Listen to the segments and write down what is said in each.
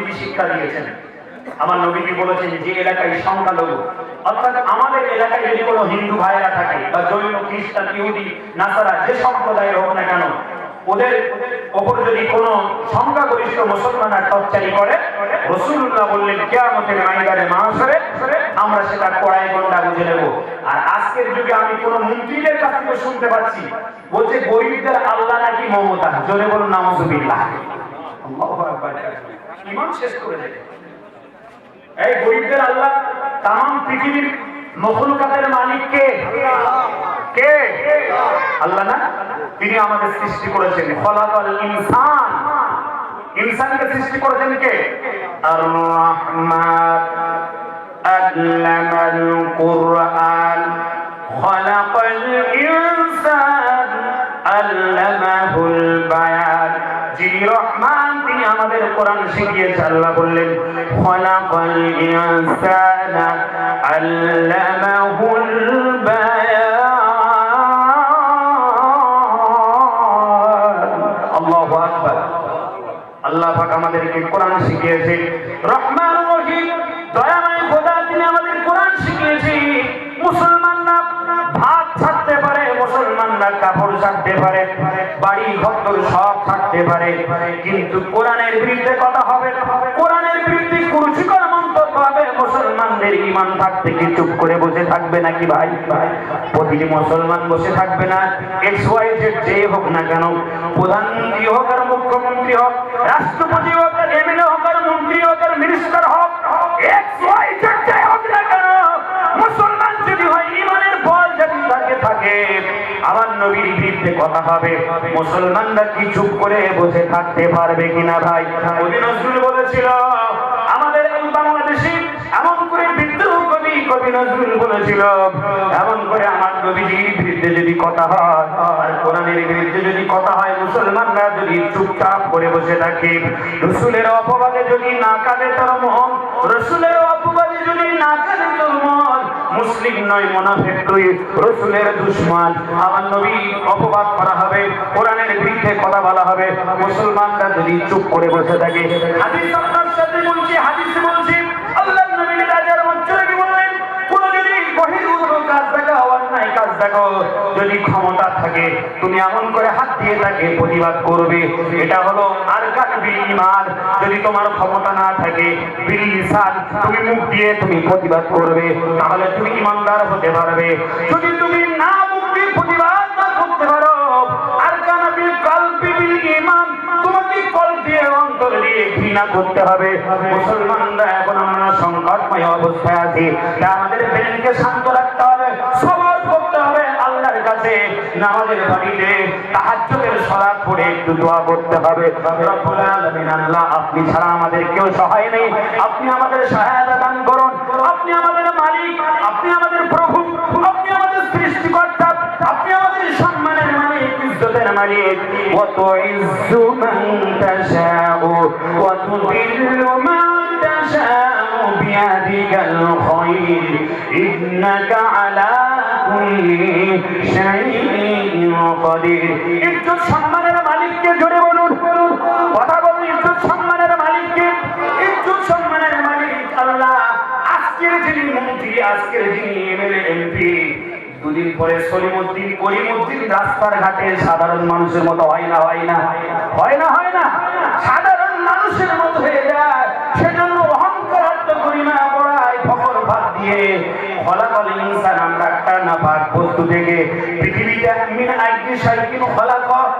নবীজি শিক্ষা দিয়েছেন। আমার নবীজি বলেছেন যে এলাকায় সংখ্যালঘু, অর্থাৎ আমাদের এলাকায় যদি কোনো হিন্দু ভাইয়েরা থাকে বা জৈন, খ্রিস্টান, ইহুদি, নাসারা, যে সম্প্রদায়ের হোক না কেন, ওদের ওপর যদি কোনো সংখ্যাগরিষ্ঠ মুসলমানরা টর্চারি করে রসুল্লাহ বললেন, কেয়ামতের মাইদারে মানুষের আমরা সেটা কড়াই গন্ডা বুঝে নেব। আর আজকের যুগে আমি কোন মন্ত্রীদের কাছ থেকে শুনতে পাচ্ছি, বলছে গরিবদের আল্লাহ নাকি মমতা। জোরে বলুন নামজুবিল্লাহ ইমান শেষ করে দেবে। এই গরিবদের আল্লাহ তাম পৃথিবীর মখলুকাতের মালিক কে? কে? আল্লাহ না? তিনি আমাদের সৃষ্টি করেছেন। খলাকাল ইনসান। ইনসানকে সৃষ্টি করেছেন কে? আর রহমান কুরআন। খলাকাল ইনসান। আল্লামাহুল বায়ান। আল্লাহ আল্লাহু আমাদেরকে কোরআন শিখিয়েছে রহমান রহিম খোদা তিনি আমাদের কোরআন শিখিয়েছে পারে মুসলমানরা কাপড় ছাড়তে পারে, বাড়ি ঘর সব ছাড়তে পারে, কিন্তু কোরআনের বিরুদ্ধে কথা হবে কোরআনের বিরুদ্ধে কুরুচিকর মন্তব্য মুসলমানদের ইমান থাকতে কি চুপ করে বসে থাকবে নাকি ভাই? প্রতিটি মুসলমান বসে থাকবে না এক্স ওয়াই জেড যে হোক না কেন, প্রধানমন্ত্রী হোক আর মুখ্যমন্ত্রী হোক, রাষ্ট্রপতি হোক এমএলএ হোক আর মন্ত্রী হোক আর মিনিস্টার হোক এক্স ওয়াই জেড যে হোক না কেন বিরুদ্ধে কথা হবে। মুসলমানরা কি চুপ করে বসে থাকতে পারবে কিনা ভাই? নজরুল বলেছিল, আমাদের এই বাংলাদেশে এমন করে বিদ্রোহ কবি কবি নজরুল বলেছিল, এমন করে আমার বিরুদ্ধে যদি কথা হয় কোরআনের বিরুদ্ধে যদি কথা হয়, মুসলমানরা যদি চুপচাপ করে বসে থাকে, রসুলের অপবাদে যদি না কাঁদে তোর মন রসুলের অপবাদে যদি না কাঁদে তোর মন মুসলিম নয়, মোনাফেক তুই রসুলের দুশ্মন। আমার নবী অপবাদ করা হবে, কোরআনের বিরুদ্ধে কথা বলা হবে। মুসলমানরা যদি চুপ করে বসে থাকে হাদিস তুমি এমন করে হাত দিয়ে তাকে প্রতিবাদ করবে, এটা হলো আর কাজ ইমান যদি তোমার ক্ষমতা না থাকে বিল লিসান তুমি মুখ দিয়ে তুমি প্রতিবাদ করবে, তাহলে তুমি ইমানদার হতে পারবে। যদি তুমি না মুখ দিয়ে প্রতিবাদ না করতে পারো আর বিল ঈমান, তোমাকে দিয়ে ঘৃণা করতে হবে। মুসলমানরা এখন আমরা সংকটময় অবস্থায় আছি আমাদের শান্ত নামাজের বাড়িতে তাহাজ্জুদের সালাত পড়ে একটু দোয়া করতে হবে। আপনি ছাড়া আমাদের কেউ সহায় নেই। আপনি আমাদের সহায়তা দান করুন। আপনি আমাদের মালিক, আপনি আমাদের প্রভু, আপনি আমাদের সৃষ্টিকর্তা, আপনি আমাদের সম্মানের মালিক। ইজ্জতের মালিক ইজ্জু মান তাশাউ ওয়া মান তাশাউ বিয়াদিকাল খায়র ইন্নাকা আলা কুল্লি শাইইন কাদির। ইজ্জত সম্মানের মালিককে জোরে বলুন, কথা বলুন ইজ্জত সম্মানের মালিককে ইজ্জত সম্মানের মালিক আল্লাহ, আজকের যিনি মন্ত্রী, আজকের যিনি এমএলএ, এমপি দুদিন পরে সলিমুদ্দিন করিমুদ্দিন রাস্তার ঘাটে সাধারণ মানুষের মতো হয় না হয় না। হয় না হয় না। সাধারণ মানুষের মতো হয়ে যায়। সেজন্য অহংকার করি না পড়ায়, ফকর ভাত দিয়ে। ফলাফল ইনসান আমরা একটা না ভাগ বস্তু থেকে। পৃথিবীতে মিন আইকি সাইকিন ফলাফল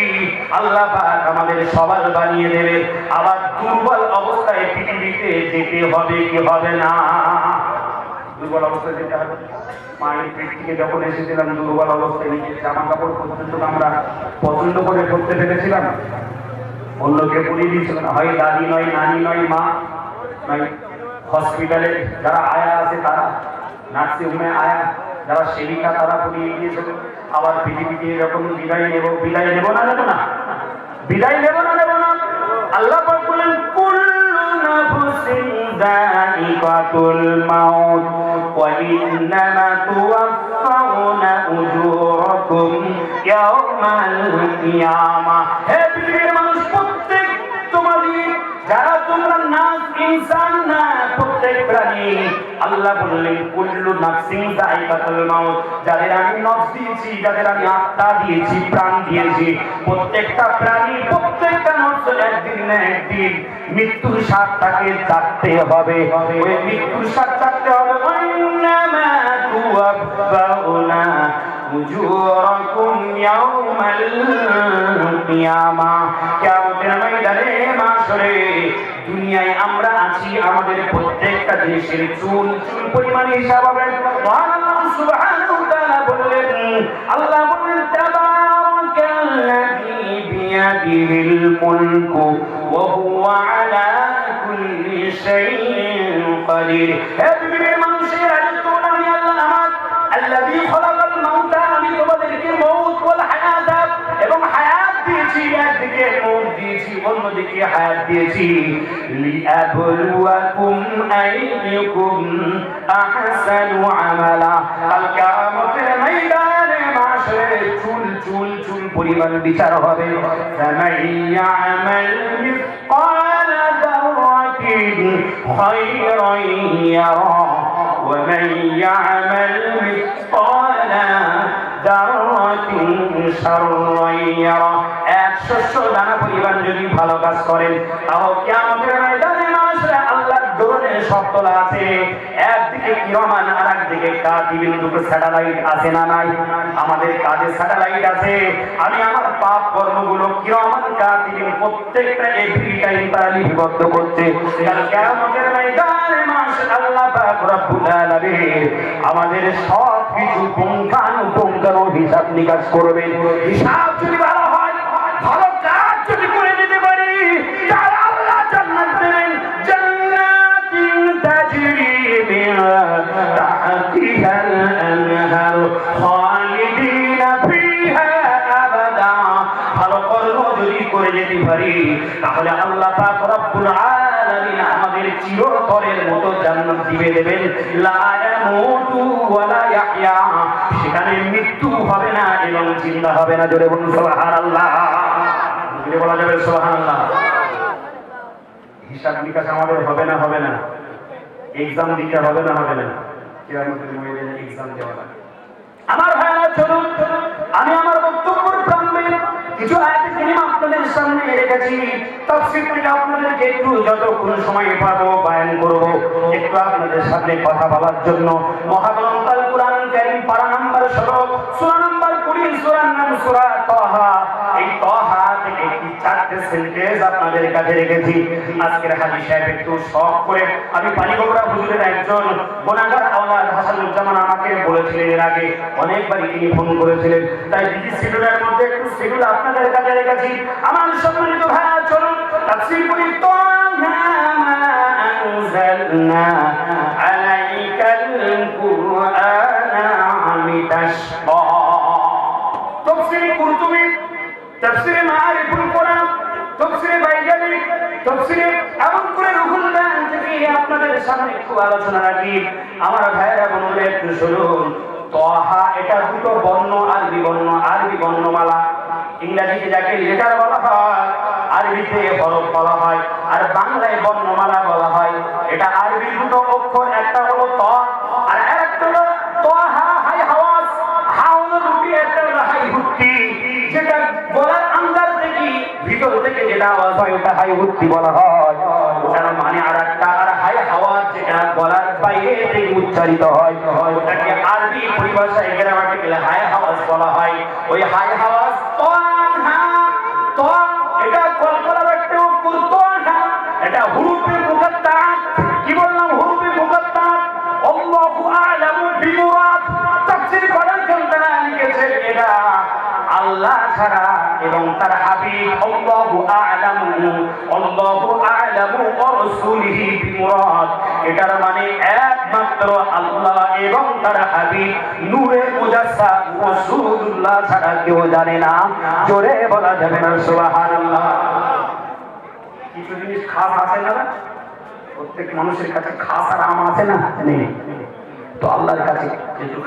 আল্লাহ পাক আমাদের সবার বানিয়ে দেবে। আবার দুর্বল অবস্থায় পৃথিবীতে যেতে হবে কি হবে না? দুর্বল অবস্থায় যেতে হবে। মায়ের পেট যখন এসেছিলাম, দুর্বল অবস্থায় নিজের জামা কাপড় পর্যন্ত আমরা পছন্দ করে করতে পেরেছিলাম। অন্যকে পুড়িয়ে দিয়েছিল না হয় দাদি নয়, নানি নয়, মা নয়। হসপিটালে যারা আয়া আছে তারা, নার্সিং হোমে আয়া, যারা সেবিকা তারা পুড়িয়ে দিয়েছিল, আবার পৃথিবীতে এরকম বিদায় নেব বিদায় নেব না নেব না। বিদায় নেব না নেব না? আল্লাহ পাক বলেন, কুল্লু নাফসিন দাইকাতুল মাউত, ওয়া ইন্নামা তুওয়াফাউনা উজুরাকুম ইয়াওমাল কিয়ামা. হে পৃথিবীর মানুষ, প্রত্যেক তোমাদের যারা তোমরা নাস ইনসান না, প্রত্যেক প্রাণী, আল্লাহ বললেন, কুল্লু নাফসিন মাউত, যাদের আমি নফস দিয়েছি, যাদের আমি আত্মা দিয়েছি, প্রাণ দিয়েছি, প্রত্যেকটা প্রাণী, প্রত্যেকটা নফস একদিন না একদিন মৃত্যুর স্বাদ তাকে চাকতে হবে। ওই মৃত্যুর স্বাদ চাকতে হবে। তুওয়াফাউনা উজুরাকুম ইয়াউমাল কিয়ামা কিয়ামতের ময়দানে মাশরে দুনিয়ায় আমরা আছি আমাদের প্রত্যেকটা জিনিসের চুল চুল পরিমাণ হিসাব হবে। আল্লাহ সুবহানাহু ওয়া তাআলা বললেন, আল্লাহ বললেন তাবারাকাল্লাযী অন্যদিকে হায়াত দিয়েছি লিআবলুয়াকুম আইয়ুকুম আহসানু আমালা কাল কিয়ামতের ময়দানে মাশরে চুল চুল চুল পরিমাণ বিচার হবে ফামাইয়ামাল মিসকাল দাররাতিন খায়রান ইয়ারা ومن يعمل مثقال ذرة شرا يره এক দানা পরিমাণ যদি ভালো কাজ করেন কিয়ামতের ময়দানে আছে একদিকে আর একদিকে দুটো স্যাটেলাইট আছে না নাই? আমাদের কাজে স্যাটেলাইট আছে। আমি আমার পাপ কর্মগুলো কিরমান প্রত্যেকটা এভরি টাইম তারা লিপিবদ্ধ করছে। কিয়ামতের ময়দানে আমাদের সব কিছু পুঙ্খানুপুঙ্খানু হিসাব নিকাশ করবেন। হিসাব যদি ভালো তাহলে আল্লাহ পাক রব্বুল আলামিন আমাদের চিরতরের মতো জান্নাত দিবে দেবেন। লা ইয়ামুতু ওয়া লা ইয়াহইয়া। সেখানে মৃত্যু হবে না, এবং চিন্তা হবে না। জোরে বলুন, সুবহানাল্লাহ। জোরে বলা যাবে, সুবহানাল্লাহ। হিসাব নিকাশ আমাদের হবে না হবে না। এক্সাম দিতে হবে না হবে না। কিয়ামতের ময়দানে এক্সাম দেওয়া আমার ভাইরা চলুন। আমি আমার প্রারম্ভে কিছু সামনে রেখেছি। তাফসীর থেকে আপনাদেরকে একটু যতক্ষণ সময় পাবো বায়ান করব, একটু আপনাদের সামনে কথা বলার জন্য। মহাগ্রন্থ আল কুরআন কারীম পারা নাম্বার 16 সূরা নাম্বার 20 সূরার নাম সূরা তাহা। আপনাদের কাছে রেখেছি। এর আগে অনেকবার তিনি ফোন করেছিলেন। তাই আপনাদের কাছে রেখেছি। আমার সম্মানিত ভাই, চলুন একটু আলোচনা রাখি আমার ভাইয়েরা বন্ধুরা একটু শুনুন। তহা এটা দুটো বর্ণ, আরবি বর্ণ, আরবি বর্ণমালা। ইংরেজিতে যাকে লেটার বলা হয়, আরবিতে হরফ বলা হয়, আর বাংলায় বর্ণমালা বলা হয়। এটা আরবি দুটো অক্ষর, একটা হলো ত, আর আরেকটা হলো তহা, হাই হাওয়াস হাওলো রুটি একটা হলো হাই হুত্তি যেটা গলার আন্দার থেকে ভিতর থেকে যেটা আওয়াজ হয়, ওটা হাই হুত্তি বলা হয় ওটার মানে আর একটা আর হাই আওয়াজ যেটা গলার বাইরে থেকে উচ্চারিত হয়। ওটাকে আরবি পরিভাষায় আমাকে হাই হাওয়াজ বলা হয়। ওই হাই আওয়াজ বিমুরাদ এটার মানে একমাত্র আল্লাহ এবং তার হাবিব, নূরে ছাড়া কেউ জানে না। জোরে বলা যাবে না, সুবহানাল্লাহ। কিছু জিনিস খাস আছে না? প্রত্যেক মানুষের কাছে খাস আর আম আছে না? নেই। তো আল্লাহর কাছে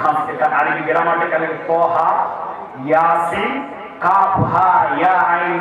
খাস। এটা আরবি ইয়াসিন কাফ, হা, ইয়া, আইন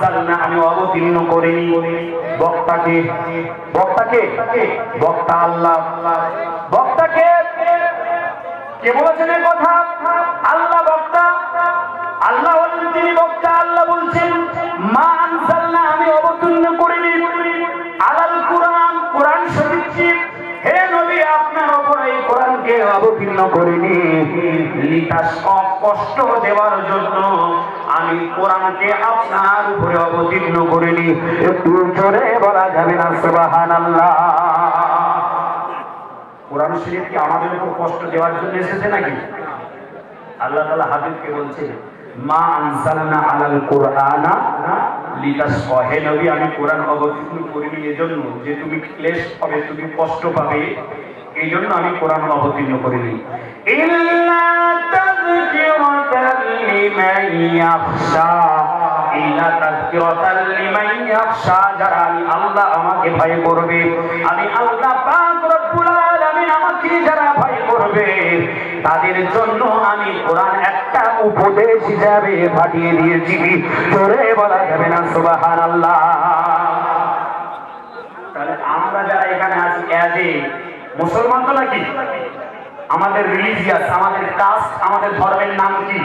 আনজালনা আমি অবতীর্ণ করিনি। বক্তাকে বক্তাকে, বক্তা আল্লাহ। বক্তাকে, কে বলেছেন কথা? আল্লাহ বক্তা। আল্লাহ বলেন তিনি বক্তা, আল্লাহ বলছেন, মা আনসালনা, আমি অবতীর্ণ করিনি। আলাল কোরআন কোরআন শরীফ হে নবী, আপনার উপর এই কোরআনকে অবতীর্ণ করিনি। লিতাস কষ্ট দেওয়ার জন্য আমি কোরআনকে আপনার উপরে অবতীর্ণ করিনি। একটু জোরে বলা যাবে না, সুবহানাল্লাহ। কোরআন শরীফ কি আমাদের উপর কষ্ট দেওয়ার জন্য এসেছে নাকি? আল্লাহ তাআলা হাবিবকে বলছে, মা আলাল কুরআনা নবী, আমি কোরআন অবতীর্ণ করিনি এজন্য যে তুমি ক্লেশ পাবে, তুমি কষ্ট পাবে এই জন্য আমি কোরআন অবতীর্ণ করিনি। আমাকে ভয় করবে, আমি আমাকে যারা ভয় করবে, তাদের জন্য আমি কোরআন একটা উপদেশ হিসাবে পাঠিয়ে দিয়েছি। বলা যাবে না আমরা যারা এখানে আছি মুসলমান তো নাকি? আমাদের রিলিজিয়াস আমাদের কাস্ট আমাদের ধর্মের নাম কি?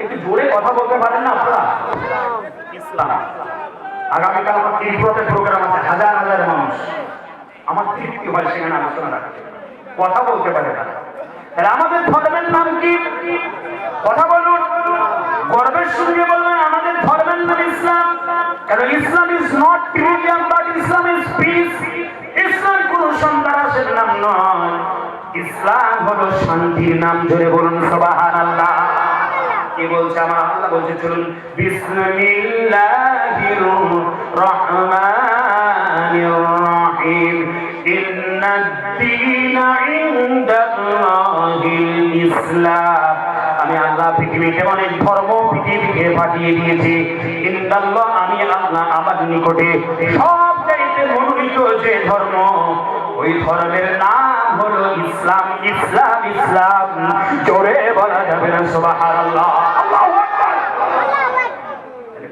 একটু জোরে কথা বলতে পারেন না আপনারা? ইসলাম। আগামীকাল আমার ত্রিপুরাতে প্রোগ্রাম আছে, হাজার হাজার মানুষ। আমার তৃপ্তি হয় সেখানে আলোচনা রাখতে। কথা বলতে পারে না তাহলে আমাদের ধর্মের নাম কি? কথা বলুন। গর্বের সঙ্গে বলবেন, আমাদের ধর্মের নাম ইসলাম। কারণ Islam is not religion but Islam is peace ইসলাম কোন সন্ত্রাসের নাম নয়। ইসলাম হলো শান্তির নাম ধরে বলুন, সুবহানাল্লাহ। কি বলছে আমার আল্লাহ বলছে, চলুন। বিসমিল্লাহির আমি আল্লাহ পৃথিবীতে অনেক ধর্ম পৃথিবীকে পাঠিয়ে দিয়েছি। ইনদাল্লাহ, আমি আল্লাহ আমার নিকটে সব চাইতে মনোনীত যে ধর্ম ওই ধর্মের নাম হলো ইসলাম ইসলাম ইসলাম। জোরে বলা যাবে না, সুবহানাল্লাহ।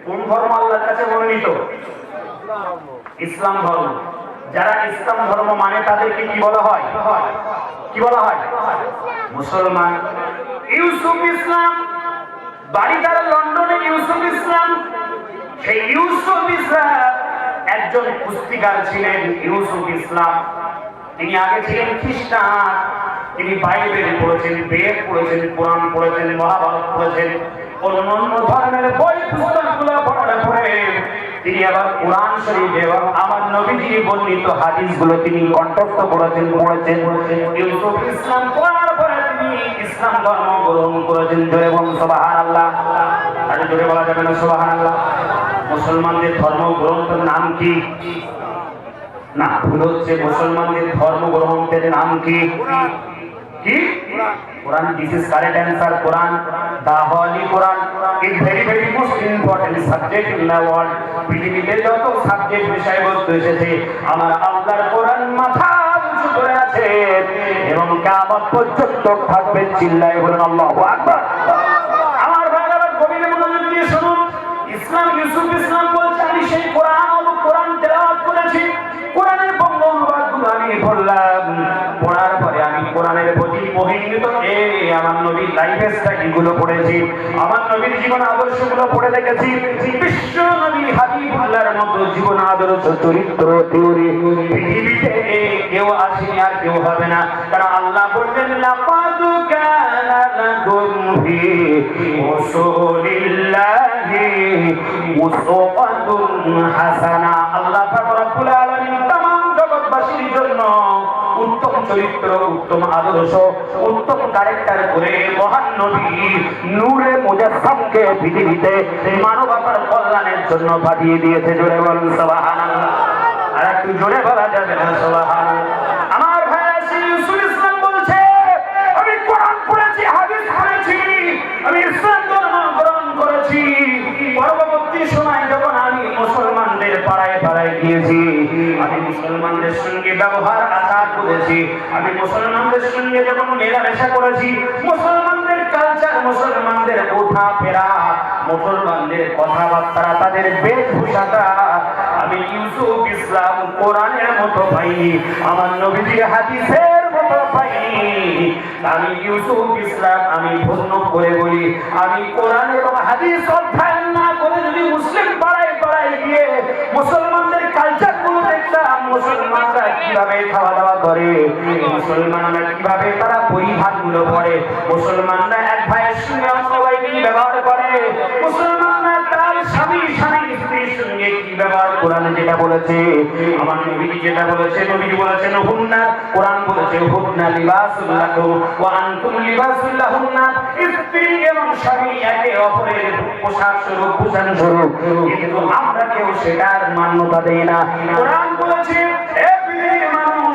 কোন ধর্ম আল্লাহর কাছে মনোনীত ইসলাম ধর্ম। যারা ইসলাম ধর্ম মানে তাদেরকে কি বলা হয়? কি বলা হয়? মুসলমান। ইউসুফ ইসলাম। বাড়ি তারা লন্ডনে ইউসুফ ইসলাম। সেই ইউসুফ ইসলাম একজন পুস্তিকার ছিলেন ইউসুফ ইসলাম। তিনি আগে ছিলেন খ্রিস্টান। তিনি বাইবেল পড়েছেন, বেদ পড়েছেন, কোরআন পড়েছেন, মহাভারত পড়েছেন অন্যান্য ধরনের বই পুস্তকগুলো পড়ার পরে তিনি আবার কোরআন শরীফ এবং আমার নবীজি বর্ণিত হাদিসগুলো তিনি কণ্ঠস্থ করেছেন, পড়েছেন। ইসলাম পড়ার পরে তিনি ইসলাম ধর্ম গ্রহণ করেছেন। জোরে বলুন, সুবহানাল্লাহ। আর জোরে বলা যাবে না, সুবহানাল্লাহ। মুসলমানদের ধর্ম গ্রন্থের নাম কি? না ভুল হচ্ছে মুসলমানদের ধর্ম গ্রন্থের নাম কি? কি? কোরআন। This is correct answer Quran. The holy Quran. Is very very most important subject in the world পৃথিবীতে যত সাবজেক্ট বিষয়বস্তু এসেছে আমার আল্লাহর কোরআন মাথা উঁচু করে আছে। এবং কিয়ামত পর্যন্ত থাকবে চিল্লায় বলেন আল্লাহু আকবার। আমার ভাইরা গভীর মনোযোগ দিয়ে শুনুন। ইসলাম ইউসুফ ইসলাম বলছে আমি সেই কোরআন আমি পড়লাম পড়ার পরে আমি কোরআনের প্রতি মহিন্দিত হয়ে আমার নবীর লাইফ স্টাইলগুলো পড়েছি, আমার নবীর জীবন আদর্শগুলো পড়ে দেখেছি। বিশ্ব নবী হাবিবুল্লাহর মতো জীবন আদর্শ চরিত্র থিওরি পৃথিবীতে কেউ আসেনি আর কেউ হবে না। কারণ আল্লাহ বললেন লাপাদ কানা লাকুম ফি রাসূলিল্লাহি উসওয়াতুন হাসানা। আল্লাহ পাক রব্বুল আলামিন জন্য উত্তম চরিত্র, উত্তম আদর্শ, উত্তম ক্যারেক্টার করে মহান নবী নূরে মুজাসসামকে পৃথিবীতে মানবতার কল্যাণের জন্য পাঠিয়ে দিয়েছে। জোরে বলুন, সুবহানাল্লাহ। আর একটু জোরে বলা যাবে না, সুবহানাল্লাহ। আমি মুসলমানদের সঙ্গে যখন মেলামেশা করেছি, মুসলমানদের কালচার মুসলমানদের ওঠা ফেরা, মুসলমানদের কথাবার্তা, তাদের বেশভূষাটা আমি ইউসুফ ইসলাম কোরআনের মতো পাইনি, আমার নবীজির হাদিসের মতো আমি ইউসুফ ইসলাম, আমি ধন্য করে বলি, আমি কোরআন এবং হাদিস অধ্যয়ন না করে যদি মুসলিম পাড়ায় করে। মুসলমানরা কীভাবে তারা পরিধানগুলো পরে মুসলমানরা এক ভাইয়ের সঙ্গে অন্য ভাইকে কি ব্যবহার করে? মুসলমানরা তার স্বামী স্বামী স্ত্রীর সঙ্গে কি ব্যবহার? কোরআন যেটা বলেছে, আমার নবী যেটা বলেছে নবী বলেছেন হুন্না কোরআন বলেছে, হুন্না ওয়া আনতুম স্ত্রী এবং স্বামী একে অপরের পোশাক স্বরূপ ভূষণ স্বরূপ। কিন্তু আমরা কেউ সেটার মান্যতা দেই না। কোরআন বলেছে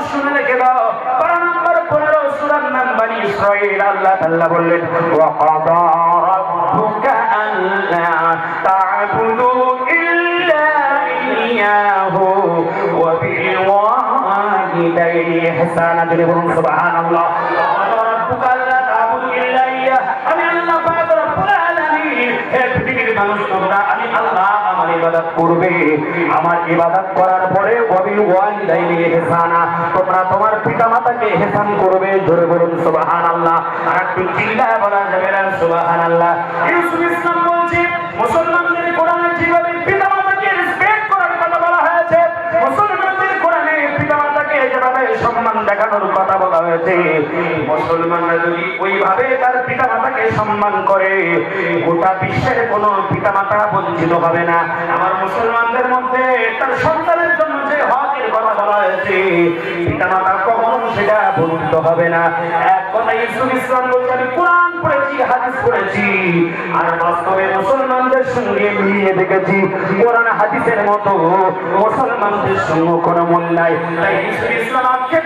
শুনে রেখে দাও পারা নাম্বার পনেরো সুরার নাম বানি ইসরাইল, আল্লাহ তাআলা বললেন ওয়া কাদা রাব্বুকা আল্লা তা'বুদু ইল্লা ইয়াহু ওয়া বিল ওয়ালিদাইনি ইহসানা। যদি পৃথিবীর মানুষ আল্লাহ আমার ইবাদত করবে। আমার ইবাদত করার পরে ওয়াবিল ওয়ালিদাইনি ইহসানা তোমরা তোমার পিতামাতাকে ইহসান করবে। জোরে বলুন, সুবহানাল্লাহ। আর একটু চিল্লায় বলা যাবে করার কথা বলা হয়েছে, মুসলমানদের কোরআনে পিতামাতাকে যেভাবে সম্মান দেখানোর কথা বলা হয়েছে, মুসলমানরা যদি ওইভাবে তার সম্মান করে। গোটা বিশ্বের কোনো পিতামাতা বঞ্চিত হবে না। আমার মুসলমানদের মধ্যে তার সন্তানের জন্য যে হকের কথা বলা হয়েছে, পিতামাতা কখনো সেটা বঞ্চিত হবে না। এক কথা ইসুফ ইসলাম বলছে, আমি কোরআন পড়েছি, হাদিস পড়েছি, আর বাস্তবে মুসলমানদের সঙ্গে মিলিয়ে দেখেছি, কোরআন, হাদিসের মতো মুসলমানদের সঙ্গে কোনো মূল নাই। তাই ইসুফ ইসলাম আক্ষেপ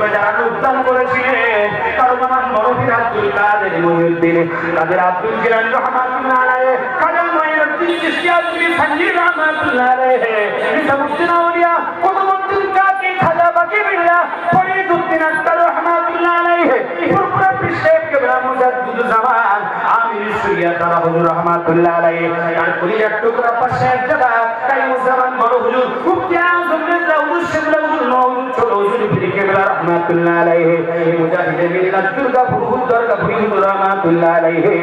বাস্তবে যারা রূপদান করেছিলেন কারও নাম মরফির আব্দুল কাদের মহিউদ্দিন। কাদের আব্দুল জিলানি রহমাতুল্লাহ আলাইহি, কাদের মহিউদ্দিন চিশতি আমির কেবলা রহমাতুল্লাহ আলাইহি। মুজাহিদে মিল্লাত দুর্গা ফুরহুদ দরগা ফুরহুদ রহমাতুল্লাহ আলাইহি।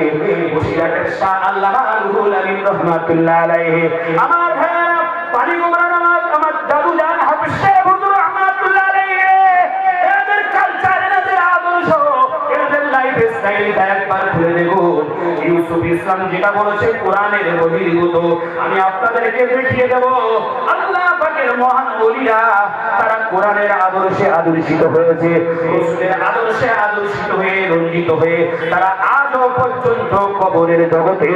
বসিরাটের শাহ আল্লামা রুহুল আমিন রহমাতুল্লাহ আলাইহি। আমার ভাইরা পানি গোবরা নামাজ আমার দাদু জান হাফিজ সাহেব হুজুর রহমাতুল্লাহ আলাইহি এদের কালচার এদের আদর্শ এদের লাইফ তারা কোরআনের আদর্শে আদর্শিত হয়েছে। রসুলের কবরের জগতে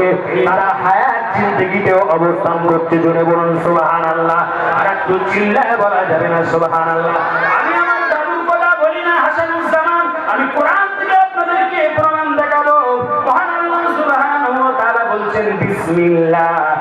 তারা হায়াত জিন্দগিতেও অবস্থান করতে জোরে বলুন সুবহান আল্লাহ আর একটু চিল্লায় বলা যাবে না সুবহান বলছেন